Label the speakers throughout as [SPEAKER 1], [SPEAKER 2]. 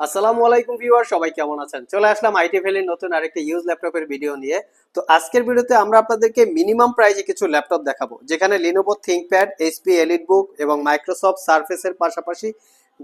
[SPEAKER 1] আসসালামু আলাইকুম ভিউয়ার, সবাই কেমন আছেন? চলে আসলাম আইটি ভ্যালির নতুন আরেকটা ইউজ ল্যাপটপের ভিডিও নিয়ে। তো আজকের ভিডিওতে আমরা আপনাদেরকে মিনিমাম প্রাইজে কিছু ল্যাপটপ দেখাবো, যেখানে লিনোভো থিঙ্কপ্যাড এইচপি এলিট বুক এবং মাইক্রোসফট সার্ফেসের পাশাপাশি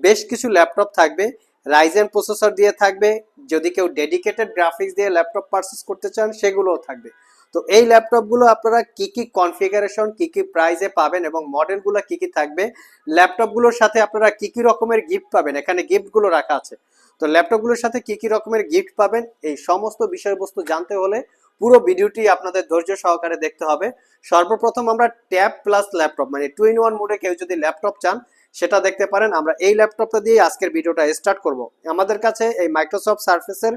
[SPEAKER 1] বেশ কিছু ল্যাপটপ থাকবে। রাইজেন প্রসেসর দিয়ে থাকবে, যদি কেউ ডেডিকেটেড গ্রাফিক্স দিয়ে ল্যাপটপ পারচেস করতে চান, সেগুলোও থাকবে। তো এই ল্যাপটপগুলো আপনারা কি কি কনফিগারেশন কি কি প্রাইজে পাবেন এবং মডেলগুলো কি কি থাকবে? ল্যাপটপগুলোর সাথে আপনারা কি কি রকমের গিফট পাবেন? এখানে গিফটগুলো রাখা আছে। তো ল্যাপটপগুলোর সাথে কি কি রকমের গিফট পাবেন? এই সমস্ত বিষয়বস্তু জানতে হলে পুরো ভিডিওটি আপনাদের ধৈর্য সহকারে দেখতে হবে। সর্বপ্রথম আমরা ট্যাব প্লাস ল্যাপটপ মানে টু ইন ওয়ান মোডে কেউ যদি ল্যাপটপ চান, সেটা দেখতে পারেন। আমরা এই ল্যাপটপটা দিয়ে আজকের ভিডিওটা স্টার্ট করব। আমাদের কাছে এই মাইক্রোসফট সার্ফেসের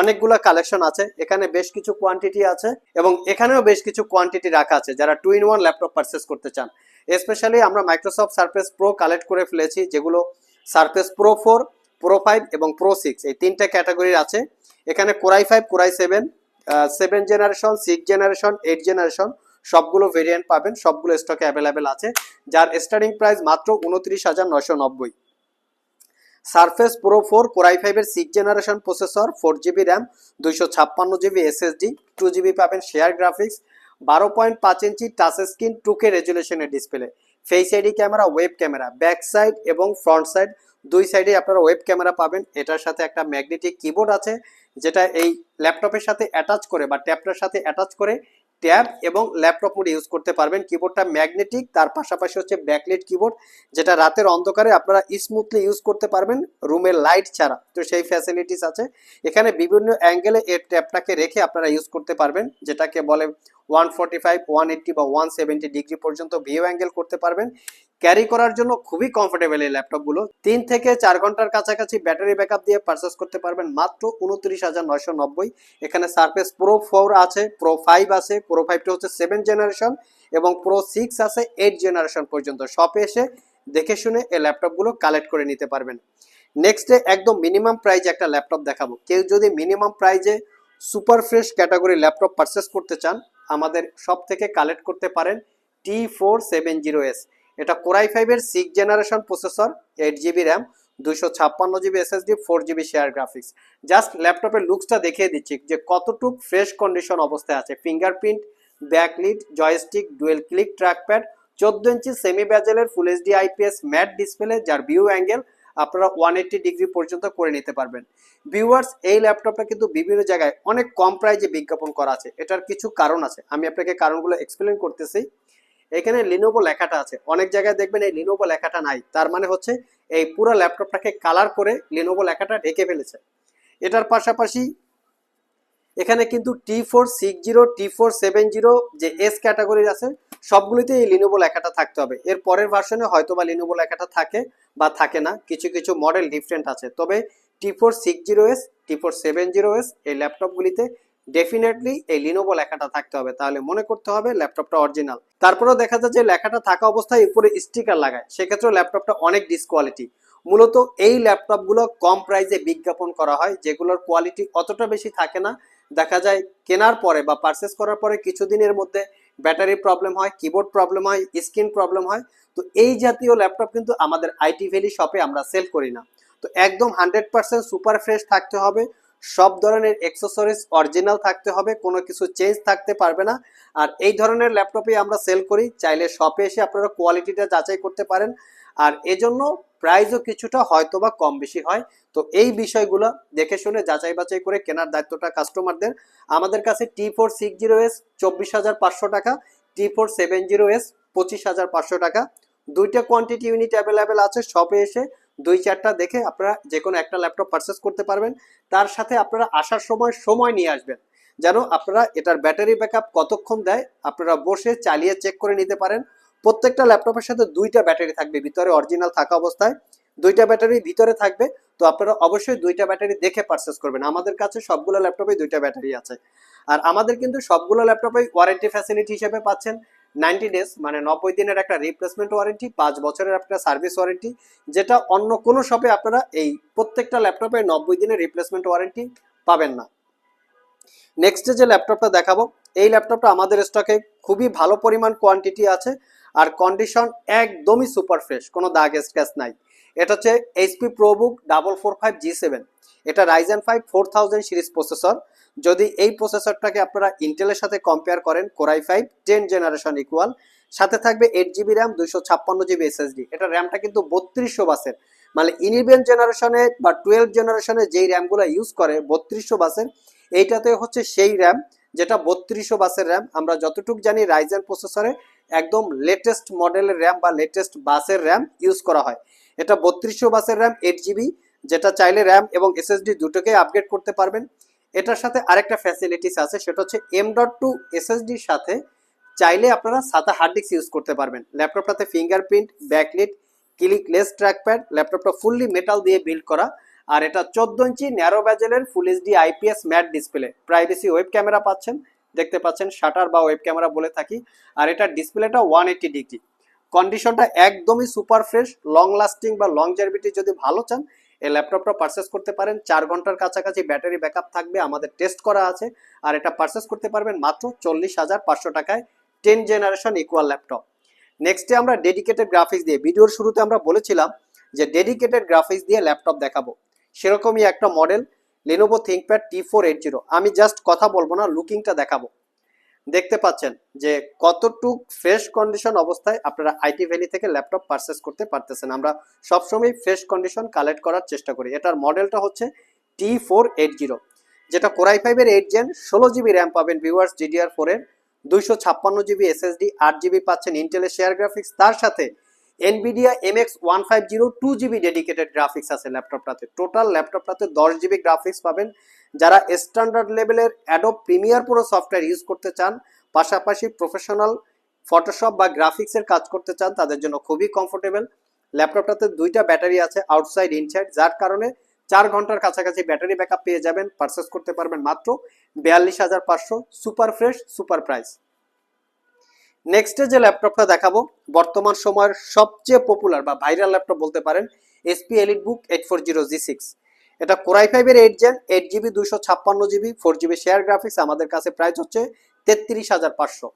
[SPEAKER 1] অনেকগুলো কালেকশন আছে, এখানে বেশ কিছু কোয়ান্টিটি আছে এবং এখানেও বেশ কিছু কোয়ান্টিটি রাখা আছে যারা two in one laptop purchase করতে চান। স্পেশালি আমরা মাইক্রোসফট সার্ফেস প্রো কালেক্ট করে ফেলেছি, যেগুলো Surface Pro four Pro five এবং প্রো সিক্স এই তিনটা ক্যাটাগরির আছে। এখানে core i five core i seven seven generation six generation eight generation সবগুলো ভেরিয়েন্ট পাবেন, সবগুলো স্টকে অ্যাভেলেবেল আছে, যার স্টার্টিং প্রাইস মাত্র উনত্রিশ হাজার নশো নব্বই। Surface Pro four core i ফাইভের six generation processor four GB RAM দুইশো ছাপ্পান্ন জিবি এসএসডি টু জিবি পাবেন শেয়ার গ্রাফিক্স বারো পয়েন্ট পাঁচ ইঞ্চি টাচ স্ক্রিন টুকে রেজুলেশনের display face ID camera web camera back side এবং ফ্রন্ট সাইড দুই সাইডে আপনারা ওয়েব ক্যামেরা পাবেন। এটার সাথে একটা ম্যাগনেটিক কিবোর্ড আছে, যেটা এই ল্যাপটপের সাথে অ্যাটাচ করে বা ট্যাবটার সাথে অ্যাটাচ করে ট্যাব এবং ল্যাপটপ মোডে ইউজ করতে পারবেন। কিবোর্ডটা ম্যাগনেটিক তার পাশাপাশি হচ্ছে ব্যাকলেট কিবোর্ড যেটা রাতের অন্ধকারে আপনারা স্মুথলি ইউজ করতে পারবেন রুমের লাইট ছাড়া। তো সেই ফ্যাসিলিটিস আছে। এখানে বিভিন্ন অ্যাঙ্গেলে এর ট্যাবটাকে রেখে আপনারা ইউজ করতে পারবেন, যেটাকে বলে one forty five one eighty বা ওয়ান সেভেন্টি ডিগ্রি পর্যন্ত ভিউ অ্যাঙ্গেল করতে পারবেন। ক্যারি করার জন্য খুবই কমফোর্টেবল এই ল্যাপটপগুলো তিন থেকে চার ঘণ্টার কাছাকাছি ব্যাটারি ব্যাকআপ দিয়ে পারচেস করতে পারবেন মাত্র উনত্রিশ হাজার নয়শো নব্বই। এখানে সার্ফেস প্রো ফোর আছে প্রো ফাইভ আছে প্রো ফাইভটা হচ্ছে সেভেন জেনারেশন এবং প্রো সিক্স আছে এইট জেনারেশন পর্যন্ত। শপে এসে দেখে শুনে এই ল্যাপটপগুলো কালেক্ট করে নিতে পারবেন। নেক্সট একদম মিনিমাম প্রাইজে একটা ল্যাপটপ দেখাবো। কেউ যদি মিনিমাম প্রাইজে super fresh category laptop purchase করতে চান, আমাদের সব থেকে কালেক্ট করতে পারেন T four seven zero S এটা কোরাই ফাইভের six generation processor eight GB RAM দুশো ছাপ্পান্ন GB SSD four GB share graphics just ল্যাপটপের লুকসটা দেখিয়ে দিচ্ছি যে কতটুক ফ্রেশ কন্ডিশন অবস্থায় আছে। Fingerprint backlit joystick dual click trackpad চোদ্দ ইঞ্চি semi ব্যাজেলের full HD IPS matte display যার ভিউ অ্যাঙ্গেল আপনারা ওয়ান এইট্টি ডিগ্রি পর্যন্ত করে নিতে পারবেন। ভিউয়ার্স এই ল্যাপটপটা কিন্তু বিভিন্ন জায়গায় অনেক কম প্রাইজে বিজ্ঞাপন করা আছে। এটার কিছু কারণ আছে। আমি আপনাকে কারণগুলো এক্সপ্লেন করতেছি। এখানে লিনোভো লেখাটা আছে। অনেক জায়গায় দেখবেন এই লিনোভো লেখাটা নাই। তার মানে হচ্ছে এই পুরো ল্যাপটপটাকে কালার করে লিনোভো লেখাটা ঢেকে ফেলেছে। এটার পাশাপাশি এখানে কিন্তু T four six zero T four seven zero যে এস ক্যাটাগরির আছে, সবগুলিতে এই লিনোভো লেখাটা থাকতে হবে। এর পরের ভার্সনে হয়তো বা লিনোভো লেখাটা থাকে বা থাকে না। কিছু কিছু মডেল ডিফারেন্ট আছে। তবে T four six zero S T four seven zero S এই ল্যাপটপগুলিতে ডেফিনেটলি এই লিনোভো লেখাটা থাকতে হবে। তাহলে মনে করতে হবে ল্যাপটপটা অরিজিনাল তারপরেও দেখা যায় যে লেখাটা থাকা অবস্থায় উপরে স্টিকার লাগায়। সেক্ষেত্রে ল্যাপটপটা অনেক ডিসকোয়ালিটি মূলত এই ল্যাপটপগুলো কম প্রাইসে বিজ্ঞাপন করা হয়, যেগুলোর কোয়ালিটি অতটা বেশি থাকে না। দেখা যায় কেনার পরে বা পারচেস করার পরে কিছুদিনের মধ্যে ব্যাটারি প্রবলেম হয় কিবোর্ড প্রবলেম হয় স্ক্রিন প্রবলেম হয়। তো এই জাতীয় ল্যাপটপ কিন্তু আমাদের আইটি ভ্যালি শপে আমরা সেল করি না। তো একদম হান্ড্রেড পার্সেন্ট সুপার ফ্রেশ থাকতে হবে। সব ধরনের অ্যাক্সেসরিজ অরিজিনাল থাকতে হবে, কোনো কিছু চেঞ্জ থাকতে পারবে না। আর এই ধরনের ল্যাপটপে আমরা সেল করি, চাইলে শপে এসে আপনারা কোয়ালিটিটা যাচাই করতে পারেন। আর এজন্য প্রাইসও কিছুটা হয়তো বা কম বেশি হয়। তো এই বিষয়গুলো দেখে শুনে যাচাই বাছাই করে কেনার দায়িত্বটা কাস্টমারদের আমাদের কাছে T four six zero S চব্বিশ হাজার পাঁচশো টাকা T four seven zero S পঁচিশ হাজার পাঁচশো টাকা। দুইটা কোয়ান্টিটি ইউনিট অ্যাভেলেবেল আছে শপে এসে দুই চারটা দেখে আপনারা যে কোনো একটা ল্যাপটপ পারচেস করতে পারবেন। তার সাথে আপনারা আসার সময় সময় নিয়ে আসবেন। যেন আপনারা এটার ব্যাটারি ব্যাকআপ কতক্ষণ দেয়, আপনারা বসে চালিয়ে চেক করে নিতে পারেন। প্রত্যেকটা ল্যাপটপের সাথে দুইটা ব্যাটারি থাকবে, ভিতরে অরিজিনাল থাকা অবস্থায়। দুইটা ব্যাটারি ভিতরে থাকবে, তো আপনারা অবশ্যই দুইটা ব্যাটারি দেখে পারচেস করবেন। আমাদের কাছে সবগুলো ল্যাপটপে দুইটা ব্যাটারি আছে। আর আমাদের কিন্তু সবগুলো ল্যাপটপে ওয়ারেন্টি ফ্যাসিলিটি হিসেবে পাচ্ছেন। নাইনটি ডেজ মানে নব্বই দিনের একটা রিপ্লেসমেন্ট ওয়ারেন্টি পাঁচ বছরের একটা সার্ভিস ওয়ারেন্টি যেটা অন্য কোনো শপে আপনারা এই প্রত্যেকটা ল্যাপটপে নব্বই দিনের রিপ্লেসমেন্ট ওয়ারেন্টি পাবেন না। নেক্সট যে ল্যাপটপটা দেখাবো, এই ল্যাপটপটা আমাদের স্টকে খুবই ভালো পরিমাণ কোয়ান্টিটি আছে আর কন্ডিশন একদমই সুপার ফ্রেশ কোনো দাগ স্ক্র্যাচ নাই। এটা হচ্ছে HP ProBook double four five G seven এটা Ryzen five four thousand series processor যদি এই প্রসেসরটাকে আপনারা ইন্টেলের সাথে কম্পেয়ার করেন core i five ten generation equal সাথে থাকবে এইট জিবি র্যাম দুইশো ছাপ্পান্ন জিবি এসএসডি এটা র্যামটা কিন্তু বত্রিশশো বাসের। মানে ইলেভেন জেনারেশনে বা টুয়েলভ জেনারেশনে যেই র্যামগুলো ইউজ করে, বত্রিশশো বাসের, এইটাতে হচ্ছে সেই র্যাম যেটা বত্রিশশো বাসের র্যাম আমরা যতটুকু জানি রাইজেন প্রসেসরে একদম লেটেস্ট মডেলের র্যাম বা লেটেস্ট বাসের র্যাম ইউজ করা হয়। এটা বত্রিশশো বাসের র্যাম এইট জিবি যেটা চাইলে র্যাম এবং এসএসডি দুটোকে আপগ্রেড করতে পারবেন। এটার সাথে আরেকটা ফ্যাসিলিটিস আছে, সেটা হচ্ছে এম ডট টু এসএসডির সাথে চাইলে আপনারা সাদা হার্ড ডিস্ক ইউজ করতে পারবেন। ল্যাপটপটাতে ফিঙ্গারপ্রিন্ট ব্যাকলিট ক্লিকলেস ট্র্যাকপ্যাড ল্যাপটপটা ফুললি মেটাল দিয়ে বিল্ড করা, আর এটা চোদ্দ ইঞ্চি narrow ব্যাজেলের full HD IPS matte display privacy web camera পাচ্ছেন, দেখতে পাচ্ছেন শাটার বা ওয়েব ক্যামেরা বলে থাকি, আর এটা ডিসপ্লেটা ওয়ান এইটি ডিগ্রি কন্ডিশনটা একদমই সুপার ফ্রেশ লং লাস্টিং বা লং জার্ভিটি যদি ভালো চান এই ল্যাপটপটা পারচেস করতে পারেন। চার ঘণ্টার কাছাকাছি ব্যাটারি ব্যাকআপ থাকবে, আমাদের টেস্ট করা আছে। আর এটা পারচেস করতে পারবেন মাত্র চল্লিশ হাজার পাঁচশো টাকায় টেন জেনারেশন ইকুয়াল ল্যাপটপ নেক্সটে আমরা ডেডিকেটেড গ্রাফিক্স দিয়ে, ভিডিওর শুরুতে আমরা বলেছিলাম যে ডেডিকেটেড গ্রাফিক্স দিয়ে ল্যাপটপ দেখাবো। সেরকমই একটা model Lenovo ThinkPad T four eight zero আমি জাস্ট কথা বলব না লুকিংটা দেখাবো। দেখতে পাচ্ছেন যে কতটুক ফ্রেশ কন্ডিশন অবস্থায় আপনারা আইটি ভ্যালি থেকে ল্যাপটপ পারচেস করতে পারতেছেন। আমরা সবসময় ফ্রেশ কন্ডিশন কালেক্ট করার চেষ্টা করি। এটার মডেলটা হচ্ছে টি ফোর এইট জিরো যেটা কোরাই ফাইভের এইট জেন ষোলো জিবি র্যাম পাবেন ভিউয়ার্স ডিডিআর ফোরের দুইশো ছাপ্পান্ন জিবি এসএসডি আট জিবি পাচ্ছেন ইন্টেলের শেয়ার গ্রাফিক্স তার সাথে Nvidia M X one five zero two GB dedicated graphics আছে ল্যাপটপটাতে টোটাল ল্যাপটপটাতে দশ জিবি গ্রাফিক্স পাবেন। যারা স্ট্যান্ডার্ড লেভেলের অ্যাডোব প্রিমিয়ার পুরো সফটওয়্যার ইউজ করতে চান, পাশাপাশি প্রফেশনাল ফটোশপ বা গ্রাফিক্সের কাজ করতে চান, তাদের জন্য খুবই কমফোর্টেবল ল্যাপটপটাতে দুইটা ব্যাটারি আছে আউটসাইড ইনসাইড যার কারণে চার ঘণ্টার কাছাকাছি ব্যাটারি ব্যাকআপ পেয়ে যাবেন পারচেস করতে পারবেন মাত্র বিয়াল্লিশ হাজার পাঁচশো সুপার ফ্রেশ সুপার প্রাইস নেক্সটে যে ল্যাপটপটা দেখাবো, বর্তমান সময়ের সবচেয়ে পপুলার বা ভাইরাল ল্যাপটপ বলতে পারেন HP EliteBook eight four zero G six এটা কোরাই ফাইভের এইট জেন এইট জিবি দুশো ছাপ্পান্ন GB four GB share graphics আমাদের কাছে প্রাইস হচ্ছে তেত্রিশ হাজার পাঁচশো।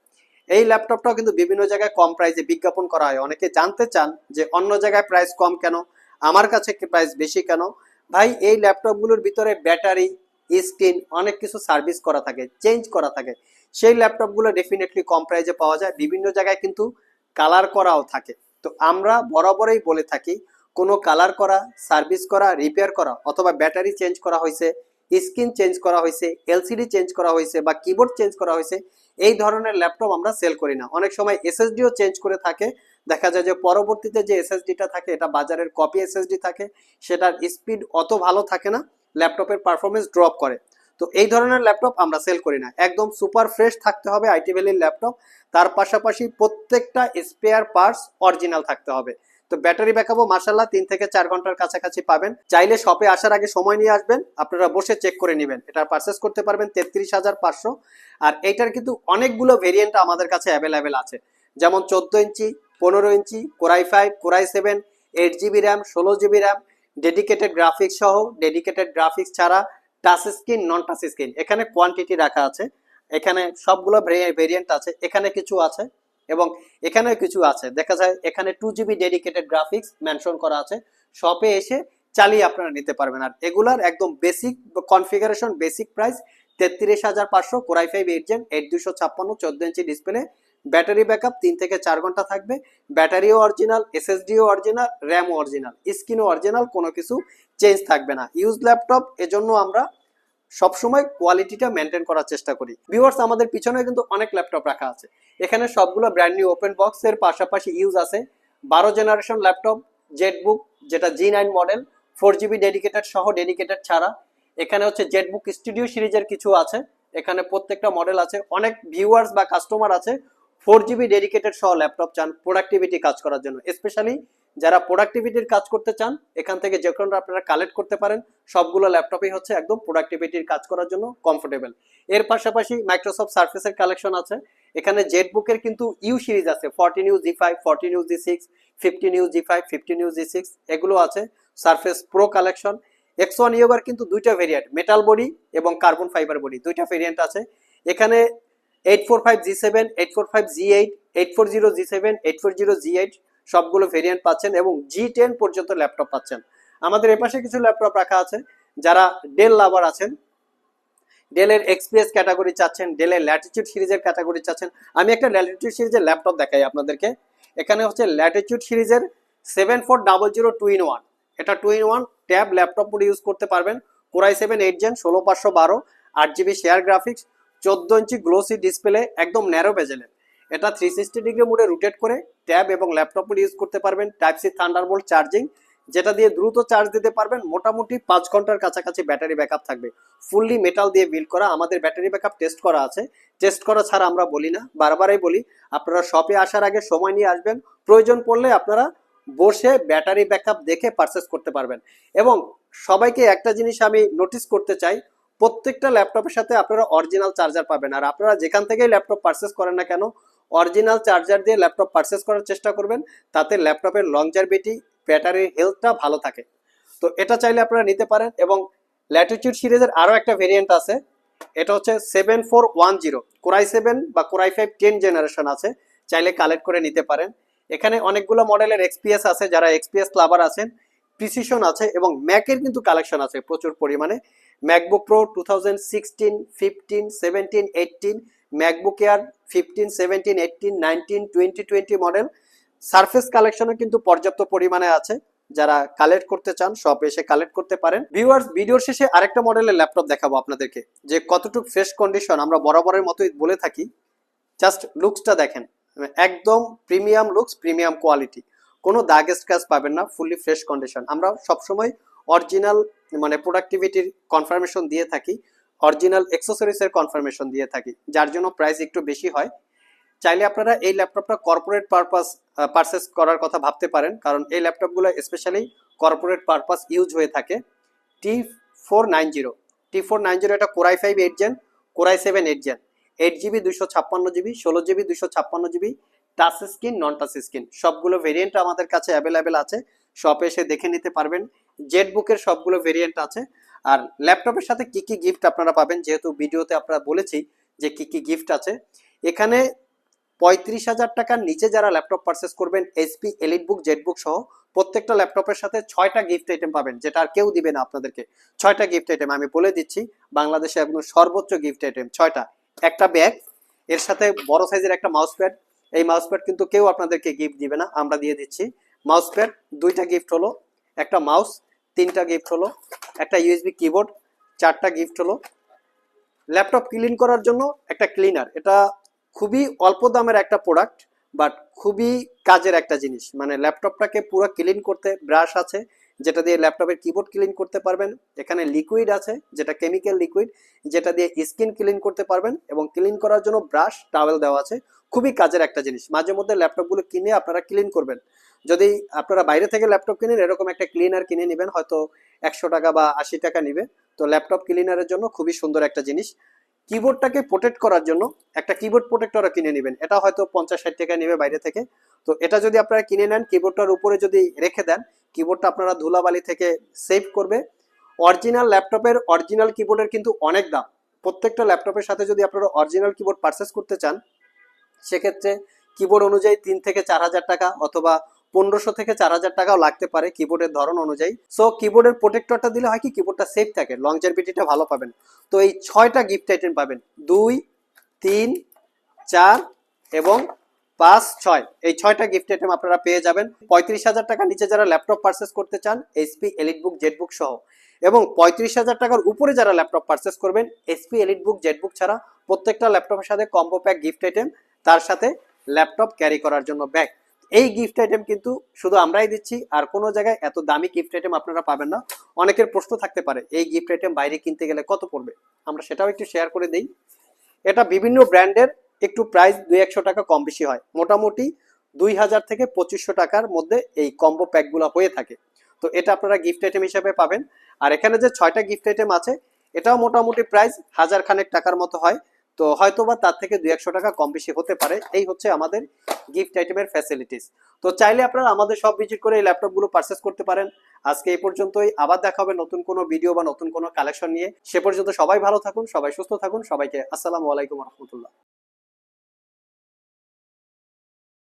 [SPEAKER 1] এই ল্যাপটপটাও কিন্তু বিভিন্ন জায়গায় কম প্রাইসে বিজ্ঞাপন করা হয়। অনেকে জানতে চান যে অন্য জায়গায় প্রাইস কম কেন? আমার কাছে প্রাইস বেশি কেন? ভাই, এই ল্যাপটপগুলোর ভিতরে ব্যাটারি স্ক্রিন অনেক কিছু সার্ভিস করা থাকে চেঞ্জ করা থাকে। সেই ল্যাপটপগুলো ডেফিনেটলি কম প্রাইসে পাওয়া যায়। বিভিন্ন জায়গায় কিন্তু কালার করাও থাকে। তো আমরা বরাবরই বলে থাকি কোনো কালার করা, সার্ভিস করা, রিপেয়ার করা অথবা ব্যাটারি চেঞ্জ করা হয়েছে, স্ক্রিন চেঞ্জ করা হয়েছে, এলসিডি চেঞ্জ করা হয়েছে বা কিবোর্ড চেঞ্জ করা হয়েছে, এই ধরনের ল্যাপটপ আমরা সেল করি না। অনেক সময় এসএসডিও চেঞ্জ করে থাকে। দেখা যায় যে পরবর্তীতে যে এসএসডিটা থাকে, এটা বাজারের কপি এসএসডি থাকে, সেটার স্পিড অত ভালো থাকে না, ল্যাপটপের পারফরমেন্স ড্রপ করে। তো এই ধরনের ল্যাপটপ আমরা সেল করি না। একদম সুপার ফ্রেশ থাকতে হবে আইটি ভ্যালির ল্যাপটপ, তার পাশাপাশি প্রত্যেকটা স্পেয়ার পার্টস অরিজিনাল থাকতে হবে। তো ব্যাটারি ব্যাকআপও মাসাল্লাহ তিন থেকে চার ঘণ্টার কাছাকাছি পাবেন। চাইলে শপে আসার আগে সময় নিয়ে আসবেন, আপনারা বসে চেক করে নেবেন। এটা পারচেস করতে পারবেন তেত্রিশ হাজার পাঁচশো। আর এইটার কিন্তু অনেকগুলো ভেরিয়েন্ট আমাদের কাছে অ্যাভেলেবেল আছে। যেমন চোদ্দ ইঞ্চি, পনেরো inch core i five core i seven eight GB RAM ষোলো জিবি র্যাম ডেডিকেটেড গ্রাফিক্স সহ ডেডিকেটেড গ্রাফিক্স ছাড়া touch screen non touch screen এখানে কোয়ান্টিটি রাখা আছে। এখানে সবগুলো ভেরিয়েন্ট আছে। এখানে কিছু আছে। এবং এখানেও কিছু আছে। দেখা যায় এখানে two GB dedicated graphics mention করা আছে। শপে এসে চালিয়ে আপনারা নিতে পারবেন। আর এগুলার একদম বেসিক কনফিগারেশন বেসিক প্রাইস তেত্রিশ হাজার পাঁচশো core i five eight gen eight দুশো ছাপ্পান্ন, চোদ্দ ইঞ্চি ডিসপ্লে ব্যাটারি ব্যাকআপ তিন থেকে চার ঘণ্টা থাকবে। ব্যাটারিও অরিজিনাল এসএসডিও অরিজিনাল র্যামও অরিজিনাল স্ক্রিনও অরিজিনাল কোনো কিছু চেঞ্জ থাকবে না। ইউজ ল্যাপটপ এজন্য আমরা সবসময় কোয়ালিটিটা মেনটেন করার চেষ্টা করি। ভিউয়ার্স আমাদের পিছনে কিন্তু অনেক ল্যাপটপ রাখা আছে। এখানে সবগুলো ব্র্যান্ড নিউ ওপেন বক্স এর পাশাপাশি ইউজ আছে বারো জেনারেশন ল্যাপটপ জেটবুক যেটা G nine model four GB dedicated সহ ডেডিকেটেড ছাড়া। এখানে হচ্ছে জেটবুক স্টুডিও সিরিজের কিছু আছে। এখানে প্রত্যেকটা মডেল আছে। অনেক ভিউয়ার্স বা কাস্টমার আছে ফোর জিবি ডেডিকেটেড সহ ল্যাপটপ চান প্রোডাক্টিভিটি কাজ করার জন্য। স্পেশালি যারা প্রোডাক্টিভিটির কাজ করতে চান, এখান থেকে যে কোনো আপনারা কালেক্ট করতে পারেন। সবগুলো ল্যাপটপই হচ্ছে একদম প্রোডাক্টিভিটির কাজ করার জন্য কমফোর্টেবল এর পাশাপাশি মাইক্রোসফট সার্ফেসের কালেকশন আছে। এখানে জেটবুকের কিন্তু ইউ সিরিজ আছে। Fourteen U G five fourteen U G six fifteen U G five fifteen U G six এগুলো আছে। Surface Pro collection X one ইয়োগার কিন্তু দুইটা ভেরিয়েন্ট মেটাল বডি এবং কার্বন ফাইবার বডি দুইটা ভেরিয়েন্ট আছে। এখানে eight four five G seven eight four five G eight eight four zero G seven eight four zero G eight সবগুলো variant পাচ্ছেন এবং জি ten পর্যন্ত ল্যাপটপ পাচ্ছেন। আমাদের এপাশে কিছু ল্যাপটপ রাখা আছে, যারা ডেল লাভার আছেন। ডেলের এক্সপিএস ক্যাটাগরি চাচ্ছেন ডেলের ল্যাটিটিউড সিরিজের ক্যাটাগরি চাচ্ছেন। আমি একটা ল্যাটিটিউড সিরিজের ল্যাপটপ দেখাই আপনাদেরকে। এখানে হচ্ছে ল্যাটিটিউড সিরিজের seven four double zero two in one এটা two in one tab laptop use করতে পারবেন। কোরাই সেভেন এইট জেন ষোলো পাঁচশো বারো, আট জিবি শেয়ার গ্রাফিক্স চোদ্দ ইঞ্চি গ্লোসি ডিসপ্লে একদম ন্যারো বেজেলের এটা থ্রি সিক্সটি ডিগ্রি মোডে রোটেট করে ট্যাব এবং ল্যাপটপ মোড ইউজ করতে পারবেন টাইপ সি থান্ডারবোল্ট চার্জিং যেটা দিয়ে দ্রুত চার্জ দিতে পারবেন, মোটামুটি পাঁচ ঘণ্টার কাছাকাছি ব্যাটারি ব্যাকআপ থাকবে। ফুললি মেটাল দিয়ে বিল্ড করা, আমাদের ব্যাটারি ব্যাকআপ টেস্ট করা আছে। টেস্ট করা ছাড়া আমরা বলি না, বারবারই বলি, আপনারা শপে আসার আগে সময় নিয়ে আসবেন, প্রয়োজন পড়লে আপনারা বসে ব্যাটারি ব্যাকআপ দেখে পারচেস করতে পারবেন। এবং সবাইকে একটা জিনিস আমি নোটিস করতে চাই, প্রত্যেকটা ল্যাপটপের সাথে আপনারা অরিজিনাল চার্জার পাবেন, আর আপনারা যেখান থেকেই ল্যাপটপ পারচেস করেন না কেন অরিজিনাল চার্জার দিয়ে ল্যাপটপ পারচেস করার চেষ্টা করবেন। তাতে ল্যাপটপের লংজারবিটি ব্যাটারির হেলথটা ভালো থাকে। তো এটা চাইলে আপনারা নিতে পারেন এবং ল্যাটিটিউড সিরিজের আরও একটা ভেরিয়েন্ট আছে। এটা হচ্ছে seven four one zero core i seven বা core i five ten generation আছে। চাইলে কালেক্ট করে নিতে পারেন। এখানে অনেকগুলো মডেলের এক্সপিএস আছে, যারা এক্সপিএস ক্লাবার আছেন। প্রিসিশন আছে এবং ম্যাকের কিন্তু কালেকশন আছে প্রচুর পরিমাণে। MacBook Pro two thousand sixteen fifteen seventeen eighteen MacBook Air fifteen seventeen eighteen nineteen twenty twenty model Surface কালেকশনও কিন্তু পর্যাপ্ত পরিমাণে আছে। যারা কালেক্ট করতে চান সব এসে কালেক্ট করতে পারেন। ভিউয়ার্স ভিডিওর শেষে আরেকটা মডেলের ল্যাপটপ দেখাবো আপনাদেরকে। যে কতটুকু ফ্রেশ কন্ডিশন আমরা বরাবরের মতোই বলে থাকি। জাস্ট লুকসটা দেখেন। একদম প্রিমিয়াম লুকস প্রিমিয়াম কোয়ালিটি কোনো দাগ স্ক্র্যাচ পাবেন না ফুললি ফ্রেশ কন্ডিশন আমরা সবসময় অরিজিনাল মানে প্রোডাক্টিভিটির কনফার্মেশন দিয়ে থাকি। অরিজিনাল এক্সেসরিজের কনফার্মেশন দিয়ে থাকি, যার জন্য প্রাইস একটু বেশি হয়। চাইলে আপনারা এই ল্যাপটপটা কর্পোরেট পারপাস পারচেস করার কথা ভাবতে পারেন, কারণ এই ল্যাপটপগুলো স্পেশালি কর্পোরেট পারপাস ইউজ হয়ে থাকে। T four nine zero T four nine zero এটা core i five eight gen core i seven eight gen eight GB দুশো ছাপ্পান্ন জিবি ষোলো জিবি দুশো ছাপ্পান্ন GB touch screen non touch screen সবগুলো variant আমাদের কাছে অ্যাভেলেবেল আছে। শপে এসে দেখে নিতে পারবেন। জেট বুকের সবগুলো ভেরিয়েন্ট আছে। আর ল্যাপটপের সাথে কি কি গিফট আপনারা পাবেন? যেহেতু ভিডিওতে আপনারা বলেছি যে কি কি গিফট আছে। এখানে পঁয়ত্রিশ হাজার টাকার নিচে যারা ল্যাপটপ পারচেস করবেন এইচপি এলিট বুক জেট বুক সহ প্রত্যেকটা ল্যাপটপের সাথে ছয়টা গিফট আইটেম পাবেন, যেটা আর কেউ দিবে না আপনাদেরকে। ছয়টা গিফট আইটেম আমি বলে দিচ্ছি, বাংলাদেশে একদম সর্বোচ্চ গিফট আইটেম ছয়টা। একটা ব্যাগ এর সাথে বড় সাইজের একটা মাউস প্যাড এই মাউস প্যাড কিন্তু কেউ আপনাদেরকে গিফট দিবে না, আমরা দিয়ে দিচ্ছি। মাউস প্যাড দুইটা গিফট হলো, একটা মাউস তিনটা গিফট হলো একটা ইউএসবি কিবোর্ড চারটা গিফট হলো। ল্যাপটপ ক্লিন করার জন্য একটা ক্লিনার এটা খুবই অল্প দামের একটা প্রোডাক্ট বাট খুবই কাজের একটা জিনিস। মানে ল্যাপটপটাকে পুরো ক্লিন করতে ব্রাশ আছে, যেটা দিয়ে ল্যাপটপের কিবোর্ড ক্লিন করতে পারবেন। এখানে লিকুইড আছে, যেটা কেমিক্যাল লিকুইড যেটা দিয়ে স্কিন ক্লিন করতে পারবেন। এবং ক্লিন করার জন্য ব্রাশ টাওয়েল দেওয়া আছে। খুবই কাজের একটা জিনিস। মাঝে মধ্যে ল্যাপটপগুলো কিনে আপনারা ক্লিন করবেন। যদি আপনারা বাইরে থেকে ল্যাপটপ কিনেন, এরকম একটা ক্লিনার কিনে নেবেন, হয়তো একশো টাকা বা আশি টাকা নিবে। তো ল্যাপটপ ক্লিনারের জন্য খুবই সুন্দর একটা জিনিস। কিবোর্ডটাকে প্রোটেক্ট করার জন্য একটা কিবোর্ড প্রোটেক্টরও কিনে নেবেন। এটা হয়তো পঞ্চাশ ষাট টাকা নেবে বাইরে থেকে। তো এটা যদি আপনারা কিনে নেন কিবোর্ডটার উপরে যদি রেখে দেন কিবোর্ডটা আপনারা ধুলাবালি থেকে সেভ করবে। অরিজিনাল ল্যাপটপের অরিজিনাল কিবোর্ডের কিন্তু অনেক দাম। প্রত্যেকটা ল্যাপটপের সাথে যদি আপনারা অরিজিনাল কিবোর্ড পারচেস করতে চান, সেক্ষেত্রে কিবোর্ড অনুযায়ী তিন থেকে চার হাজার টাকা অথবা পনেরোশো থেকে চার হাজার টাকাও লাগতে পারে কিবোর্ডের ধরন অনুযায়ী। সো কিবোর্ডের প্রোটেক্টরটা দিলে হয় কি? কিবোর্ডটা সেফ থাকে। লং লংজারভিটিটা ভালো পাবেন। তো এই ছয়টা গিফট আইটেম পাবেন। দুই, তিন, চার এবং পাঁচ, ছয়। এই ছয়টা গিফট আইটেম আপনারা পেয়ে যাবেন। পঁয়ত্রিশ হাজার টাকার নিচে যারা ল্যাপটপ পারচেস করতে চান এসপি এলিট বুক জেট বুক সহ। এবং পঁয়ত্রিশ হাজার টাকার উপরে যারা ল্যাপটপ পারচেস করবেন এসপি এলিট বুক জেট বুক ছাড়া প্রত্যেকটা ল্যাপটপের সাথে কম্বো প্যাক গিফট আইটেম তার সাথে ল্যাপটপ ক্যারি করার জন্য ব্যাগ এই গিফট আইটেম কিন্তু শুধু আমরাই দিচ্ছি, আর কোনো জায়গায় এত দামি গিফট আইটেম আপনারা পাবেন না। অনেকের প্রশ্ন থাকতে পারে, এই গিফট আইটেম বাইরে কিনতে গেলে কত পড়বে? আমরা সেটাও একটু শেয়ার করে দিই। এটা বিভিন্ন ব্র্যান্ডের, একটু প্রাইস দুই একশো টাকা কম বেশি হয়। মোটামুটি দুই হাজার থেকে পঁচিশশো টাকার মধ্যে এই কম্বো প্যাকগুলো হয়ে থাকে। তো এটা আপনারা গিফট আইটেম হিসেবে পাবেন। আর এখানে যে ছয়টা গিফট আইটেম আছে, এটাও মোটামুটি প্রাইস হাজার খানেক টাকার মতো হয়। তো হয়তোবা তার থেকে দুই একশো টাকা কম বেশি হতে পারে। এই হচ্ছে আমাদের গিফট আইটেমের ফ্যাসিলিটিস তো চাইলে আপনারা আমাদের সব ভিজিট করে এই ল্যাপটপগুলো পারচেস করতে পারেন। আজকে এই পর্যন্তই। আবার দেখা হবে নতুন কোনো ভিডিও বা নতুন কোনো কালেকশন নিয়ে। সে পর্যন্ত সবাই ভালো থাকুন, সবাই সুস্থ থাকুন। সবাইকে আসসালামু আলাইকুম রহমতুল্লাহ।